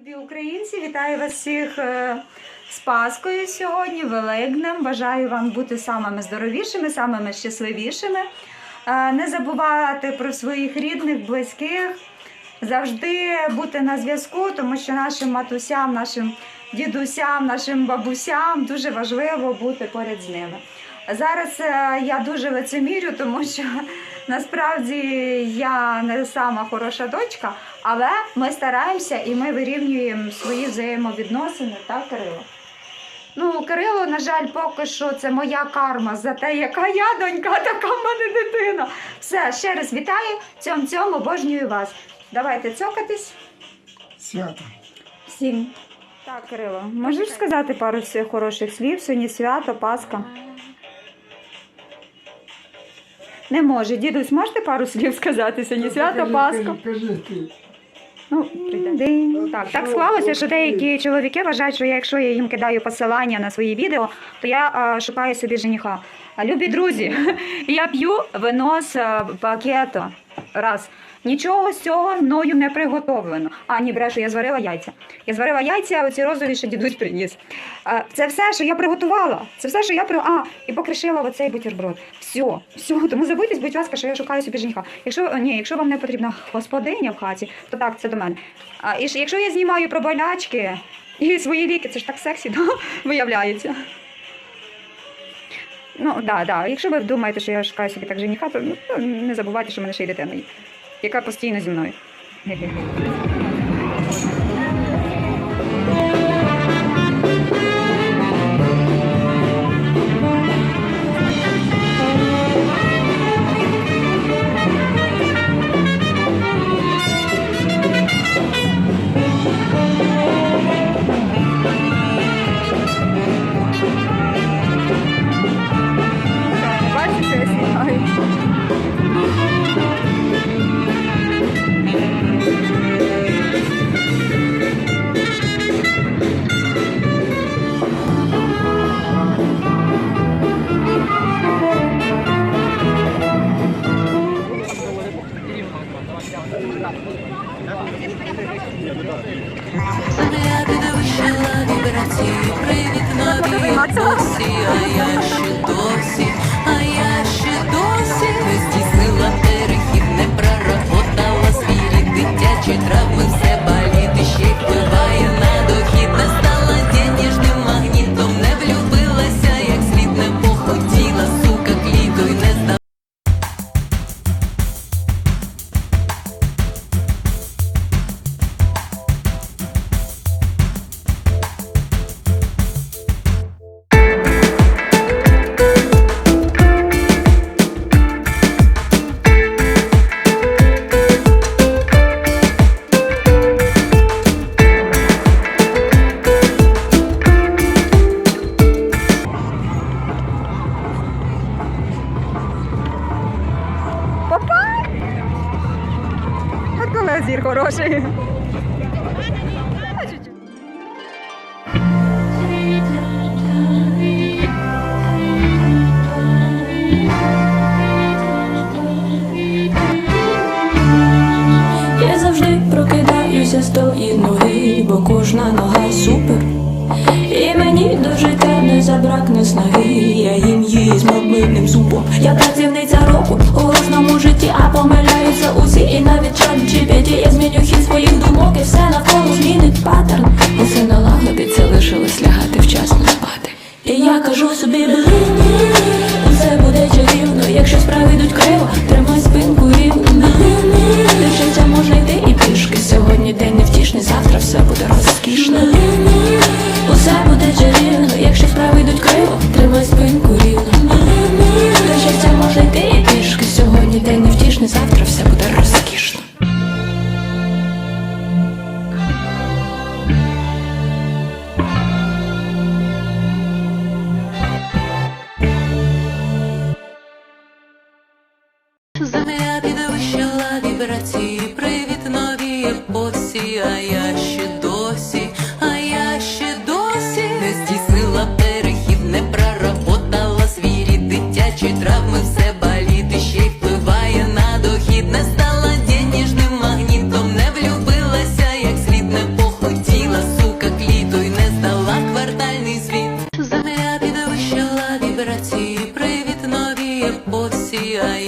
Любі українці, вітаю вас всіх е, з Паскою сьогодні, Великднем. Бажаю вам бути самими здоровішими, самими щасливішими. Е, Не забувати про своїх рідних, близьких, завжди бути на зв'язку, тому що нашим матусям, нашим дідусям, нашим бабусям дуже важливо бути поряд з ними. Зараз е, я дуже лицемірю, тому що насправді я не сама хороша дочка, але ми стараємося і ми вирівнюємо свої взаємовідносини, так, Кирило? Ну, Кирило, на жаль, поки що це моя карма за те, яка я донька, така в мене дитина. Все, ще раз вітаю, цьом цьом обожнюю вас. Давайте цокатись Свято. всім. Так, Кирило, можеш сказати пару всіх хороших слів? Сьогодні свято, Пасха. Не може. Дідусь, можете пару слів сказати сьогодні? Свято, Пасха. Ну, день. Так, так склалося, що деякі чоловіки вважають, що я, якщо я їм кидаю посилання на свої відео, то я а, шукаю собі жениха. А любі друзі, я п'ю вино з а, пакету. Раз. Нічого з цього мною не приготовлено. А, ні, брешу, я зварила яйця. Я зварила яйця, оці розові, що дідусь приніс. А, це все, що я приготувала. Це все, що я при... А, і покришила оцей бутерброд. Все, все. Тому забудьтесь, будь ласка, що я шукаю собі жениха. Якщо ні, якщо вам не потрібна господиня в хаті, то так, це до мене. А і ж- якщо я знімаю про болячки і свої ліки, це ж так сексі, да? виявляється. Ну, да, да. Якщо ви думаєте, що я шукаю собі так жениха, то ну, не забувайте, що мене ще й дитина є, яка постійно зі мною. Я підвищила вібрації, привіт нові а я Зір хороший. Я завжди прокидаюся з тої ноги, бо кожна нога супер. І мені до життя не забракне снаги, я їм її з маминним зубом. Я працівниця року у кожному житті, а помиляються паттерн. Усе налагодиться, лишилось лягати вчасно спати. І я кажу собі, блин, усе буде чарівно, якщо справи йдуть криво, тримай спинку рівно. Блин, до життя можна йти і пішки. Сьогодні день невтішний, завтра все буде розкішно. Усе буде чарівно, якщо справи йдуть криво, тримай спинку рівно. До життя можна йти і пішки. Сьогодні день невтішний, завтра все буде розкішно. I.